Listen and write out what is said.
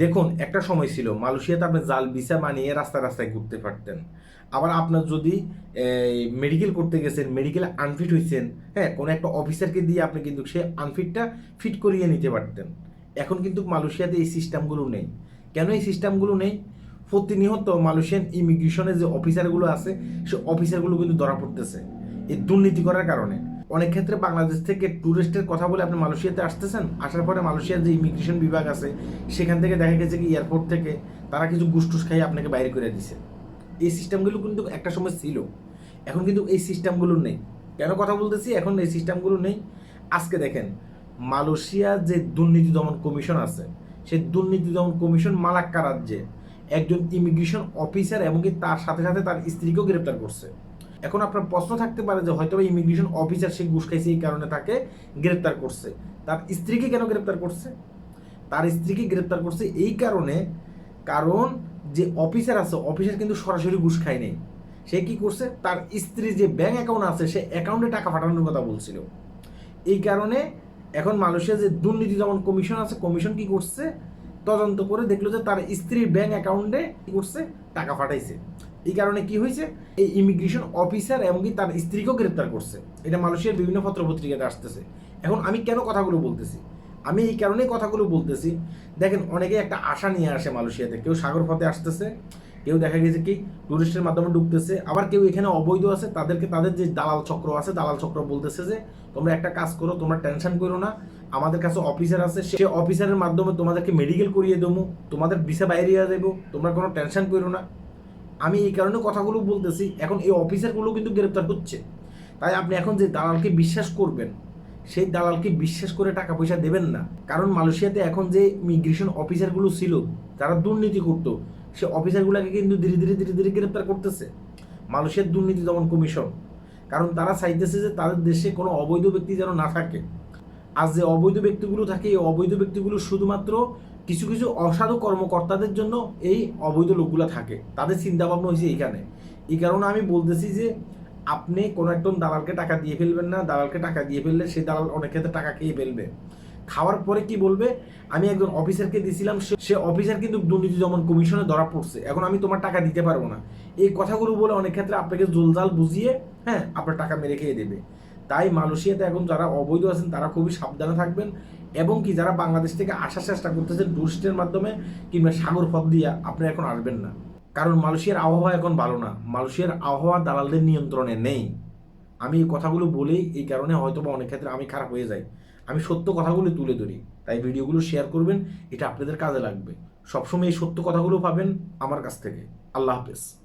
দেখুন, একটা সময় ছিল, মালয়েশিয়াতে আপনি জাল, ভিসা বানিয়ে রাস্তায় রাস্তায় ঘুরতে পারতেন। আবার আপনার যদি মেডিকেল করতে গেছেন মেডিকেল আনফিট হয়েছেন হ্যাঁ কোনো একটা অফিসারকে দিয়ে আপনি কিন্তু সে আনফিটটা ফিট করিয়ে নিতে পারতেন। এখন কিন্তু মালয়েশিয়াতে এই সিস্টেমগুলো নেই। কেন এই সিস্টেমগুলো নেই? প্রতিনিয়ত মালয়েশিয়ান ইমিগ্রেশনের যে অফিসারগুলো আছে, সে অফিসারগুলো কিন্তু ধরা পড়তেছে। এই দুর্নীতি করার কারণে। অনেক ক্ষেত্রে বাংলাদেশ থেকে ট্যুরিস্টের কথা বলে আপনি মালয়েশিয়াতে আসতেছেন, আসার পরে মালয়েশিয়ার যে ইমিগ্রেশন বিভাগ আছে, সেখান থেকে দেখা গেছে কি এয়ারপোর্ট থেকে তারা কিছু গুসটুস খাইয়ে আপনাকে বাইরে করে দিছে। এই সিস্টেমগুলো কিন্তু একটা সময় ছিল, এখন কিন্তু এই সিস্টেমগুলো নেই। কেন কথা বলতেছি? এখন এই সিস্টেমগুলো নেই। আজকে দেখেন, মালয়েশিয়া যে দুর্নীতি দমন কমিশন আছে, সেই দুর্নীতি দমন কমিশন মালাক্কা রাজ্যে একজন ইমিগ্রেশন অফিসার এবং কি তার সাথে সাথে তার স্ত্রীকেও গ্রেপ্তার করছে। এখন আপনার প্রশ্ন থাকতে পারে যে হয়তো ইমিগ্রেশন অফিসার সে ঘুষ খাইছে এই কারণে তাকে গ্রেপ্তার করছে। তার স্ত্রীকে কেন গ্রেপ্তার করছে? তার স্ত্রীকে গ্রেপ্তার করছে এই কারণে, কারণ যে অফিসার আছে অফিসার কিন্তু সরাসরি ঘুষ খায় নেই। সে কি করছে? তার স্ত্রীর যে ব্যাংক অ্যাকাউন্ট আছে, সে অ্যাকাউন্টে টাকা পাঠানোর কথা বলছিল। এই কারণে এখন মালয়েশিয়া যে দুর্নীতি দমন কমিশন আছে, কমিশন কি করছে? তদন্ত করে দেখল যে তার স্ত্রীর ব্যাংক অ্যাকাউন্টে কি করছে? টাকা পাঠাইছে। এই কারণে কি হয়েছে? এই ইমিগ্রেশন অফিসার এমনকি তার স্ত্রীকেও গ্রেপ্তার করছে। এটা মালয়েশিয়ার বিভিন্ন পত্র পত্রিকাতে আসতেছে। এখন আমি কেন কথাগুলো বলতেছি? আমি এই কারণেই কথাগুলো বলতেছি। দেখেন অনেকে একটা আশা নিয়ে আসে মালয়েশিয়াতে। কেউ সাগর পথে আসতেছে, কেউ দেখা গেছে কি টুরিস্টের মাধ্যমে ঢুকতেছে, আবার কেউ এখানে অবৈধ আছে, তাদেরকে তাদের যে দালাল চক্র আছে, দালাল চক্র বলতেছে যে, তোমরা একটা কাজ করো, তোমরা টেনশন করো না। আমাদের কাছে অফিসার আছে, সে অফিসারের মাধ্যমে তোমাদেরকে মেডিকেল করিয়ে দেবো। তোমাদের ভিসা বাইরে দেবো তোমরা কোনো টেনশন করো না। আমি এই কারণে কথাগুলো বলতেছি, এখন এই অফিসারগুলো কিন্তু গ্রেপ্তার হচ্ছে। তাই আপনি এখন যে দালালকে বিশ্বাস করবেন, সেই দালালকে বিশ্বাস করে টাকা পয়সা দেবেন না। কারণ মালয়েশিয়াতে এখন যে ইমিগ্রেশন অফিসারগুলো ছিল, যারা দুর্নীতি করতো, সে অফিসারগুলোকে কিন্তু ধীরে ধীরে ধীরে ধীরে গ্রেপ্তার করতেছে। মালয়েশিয়ার দুর্নীতি দমন কমিশন। কারণ তারা চাইতেছে যে তাদের দেশে কোনো অবৈধ ব্যক্তি যেন না থাকে। আর যে অবৈধ ব্যক্তিগুলো থাকে, এই অবৈধ ব্যক্তিগুলো শুধুমাত্র কিছু কিছু অসাধু কর্মকর্তাদের জন্য এই অবৈধ লোকগুলো থাকে। তাদের চিন্তা ভাবনা হয়েছে এইখানে। এই কারণে আমি বলতেছি যে, আপনি কোনো একদম দালালকে টাকা দিয়ে ফেলবেন না। দালালকে টাকা দিয়ে ফেললে সেই দালাল অনেক ক্ষেত্রে টাকা খেয়ে ফেলবে। খাওয়ার পরে কি বলবে? আমি একজন অফিসারকে দিয়েছিলাম সে- অফিসার কিন্তু দুর্নীতি দমন কমিশনে ধরা পড়ছে। এখন আমি তোমার টাকা দিতে পারব না। এই কথাগুলো বলে অনেক ক্ষেত্রে আপনাকে জোলজাল বুঝিয়ে হ্যাঁ আপনার টাকা মেরে খেয়ে দেবে। তাই মালয়েশিয়াতে এখন যারা অবৈধ আছেন, তারা খুবই সাবধানে থাকবেন। এবং কি যারা বাংলাদেশ থেকে আসার চেষ্টা করতেছেন টুরিস্টের মাধ্যমে কিংবা সাগর পথ দিয়ে আপনি এখন আসবেন না। কারণ মালয়েশিয়ার আবহাওয়া এখন ভালো না। মালয়েশিয়ার আবহাওয়া দালালদের নিয়ন্ত্রণে নেই। আমি এই কথাগুলো বলেই এই কারণে হয়তো বা অনেক ক্ষেত্রে আমি খারাপ হয়ে যাই। আমি সত্য কথাগুলো তুলে ধরি। তাই ভিডিওগুলো শেয়ার করবেন, এটা আপনাদের কাজে লাগবে। সবসময় এই সত্য কথাগুলো পাবেন আমার কাছ থেকে। আল্লাহ হাফেজ।